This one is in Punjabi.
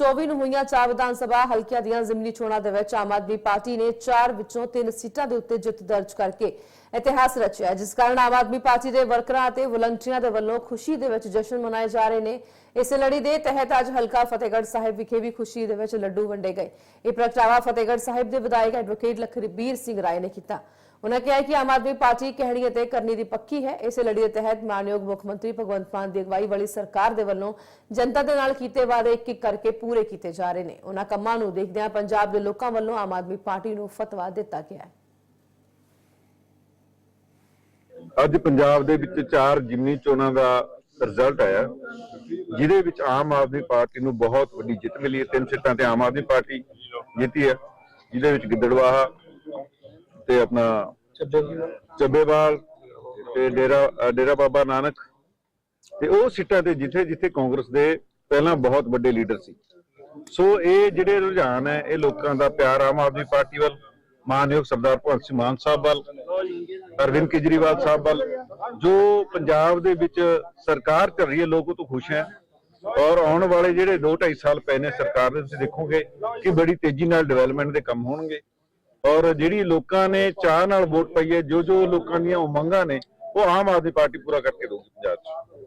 24 ਨੂੰ ਹੋਈਆਂ ਚਾਰ ਵਿਧਾਨ ਸਭਾ ਹਲਕਿਆਂ ਦੀਆਂ ਜ਼ਿਮਨੀ ਚੋਣਾਂ ਦੇ ਵਿੱਚ ਆਮ ਆਦਮੀ ਪਾਰਟੀ ਨੇ 4 ਵਿੱਚੋਂ 3 ਸੀਟਾਂ ਦੇ ਉੱਤੇ ਜਿੱਤ ਦਰਜ ਕਰਕੇ ਇਤਿਹਾਸ ਰਚਿਆ ਜਿਸ ਕਾਰਨ ਆਮ ਆਦਮੀ ਪਾਰਟੀ ਦੇ ਵਰਕਰਾਂ ਅਤੇ ਵਲੰਟੀਅਰਾਂ ਦੇ ਵੱਲੋਂ ਖੁਸ਼ੀ ਦੇ ਵਿੱਚ ਜਸ਼ਨ ਮਨਾਏ ਜਾ ਰਹੇ ਨੇ। ਇਸ ਲੜੀ ਦੇ ਤਹਿਤ ਅੱਜ ਹਲਕਾ ਫਤਿਹਗੜ੍ਹ ਸਾਹਿਬ ਵਿਖੇ ਵੀ ਖੁਸ਼ੀ ਦੇ ਵਿੱਚ ਲੱਡੂ ਵੰਡੇ ਗਏ। ਇਹ ਪ੍ਰਗਟਾਵਾ ਫਤਿਹਗੜ੍ਹ ਸਾਹਿਬ ਦੇ ਵਿਧਾਇਕ ਐਡਵੋਕੇਟ ਲਖਬੀਰ ਸਿੰਘ ਰਾਏ ਨੇ ਕੀਤਾ। ਉਹਨਾਂ ਕਿਹਾ ਕਿ ਆਮ ਆਦਮੀ ਪਾਰਟੀ ਕਹਿਣੀ ਅਤੇ ਕਰਨੀ ਦੀ ਪੱਕੀ ਹੈ। ਇਸੇ ਲੜੀ ਦੇ ਤਹਿਤ ਮਾਨਯੋਗ ਮੁੱਖ ਮੰਤਰੀ ਭਗਵੰਤ ਮਾਨ ਦੀ ਅਗਵਾਈ ਵਾਲੀ ਸਰਕਾਰ ਦੇ ਵੱਲੋਂ ਜਨਤਾ ਦੇ ਨਾਲ ਕੀਤੇ ਵਾਅਦੇ ਇੱਕ ਇੱਕ ਕਰਕੇ ਪੂਰੇ ਕੀਤੇ ਜਾ ਰਹੇ ਨੇ। ਉਹਨਾਂ ਕੰਮਾਂ ਨੂੰ ਦੇਖਦਿਆਂ ਪੰਜਾਬ ਦੇ ਲੋਕਾਂ ਵੱਲੋਂ ਆਮ ਆਦਮੀ ਪਾਰਟੀ ਨੂੰ ਫਤਵਾ ਦਿੱਤਾ ਗਿਆ ਹੈ। ਅੱਜ ਪੰਜਾਬ ਦੇ ਵਿੱਚ ਚਾਰ ਜਿਮਨੀ ਚੋਣਾਂ ਦਾ ਰਿਜ਼ਲਟ ਆਇਆ। ਜਿਹਦੇ ਵਿੱਚ ਆਮ ਆਦਮੀ ਪਾਰਟੀ ਨੂੰ ਬਹੁਤ ਵੱਡੀ ਜਿੱਤ ਮਿਲੀ ਹੈ। ਤਿੰਨ ਸੀਟਾਂ ਤੇ ਆਮ ਆਦਮੀ ਪਾਰਟੀ ਜਿੱਤੀ ਹੈ, ਜਿਹਦੇ ਵਿੱਚ ਗਿੱਦੜਵਾਹਾ ਤੇ ਆਪਣਾ ਚੱਬੇਵਾਲ ਤੇ ਡੇਰਾ ਡੇਰਾ ਬਾਬਾ ਨਾਨਕ। ਤੇ ਉਹ ਸੀਟਾਂ ਤੇ ਜਿੱਥੇ ਜਿੱਥੇ ਕਾਂਗਰਸ ਦੇ ਪਹਿਲਾਂ ਬਹੁਤ ਵੱਡੇ ਲੀਡਰ ਸੀ। ਸੋ ਇਹ ਜਿਹੜੇ ਰੁਝਾਨ ਹੈ, ਇਹ ਲੋਕਾਂ ਦਾ ਪਿਆਰ ਆਮ ਆਦਮੀ ਪਾਰਟੀ ਵੱਲ, ਮਾਨਯੋਗ ਸਰਦਾਰ ਭਗਵੰਤ ਸਿੰਘ ਮਾਨ ਸਾਹਿਬ ਵੱਲ, ਅਰਵਿੰਦ ਕੇਜਰੀਵਾਲ ਸਾਹਿਬ ਵੱਲ, ਜੋ ਪੰਜਾਬ ਦੇ ਵਿੱਚ ਸਰਕਾਰ ਕਰ ਰਹੀ ਹੈ, ਲੋਕ ਉਹ ਤੋਂ ਖੁਸ਼ ਹੈ। ਔਰ ਆਉਣ ਵਾਲੇ ਜਿਹੜੇ 2 2.5 ਸਾਲ ਪਏ ਨੇ ਸਰਕਾਰ ਦੇ, ਤੁਸੀਂ ਦੇਖੋਗੇ ਕਿ ਬੜੀ ਤੇਜ਼ੀ ਨਾਲ ਡਿਵੈਲਪਮੈਂਟ ਦੇ ਕੰਮ ਹੋਣਗੇ। ਔਰ ਜਿਹੜੀ ਲੋਕਾਂ ਨੇ ਚਾਹ ਨਾਲ ਵੋਟ ਪਾਈ ਹੈ ਜੋ ਜੋ ਲੋਕਾਂ ਦੀਆਂ ਉਮੰਗਾਂ ਨੇ, ਉਹ ਆਮ ਆਦਮੀ ਪਾਰਟੀ ਪੂਰਾ ਕਰਕੇ ਦਊਗੀ ਪੰਜਾਬ 'ਚ।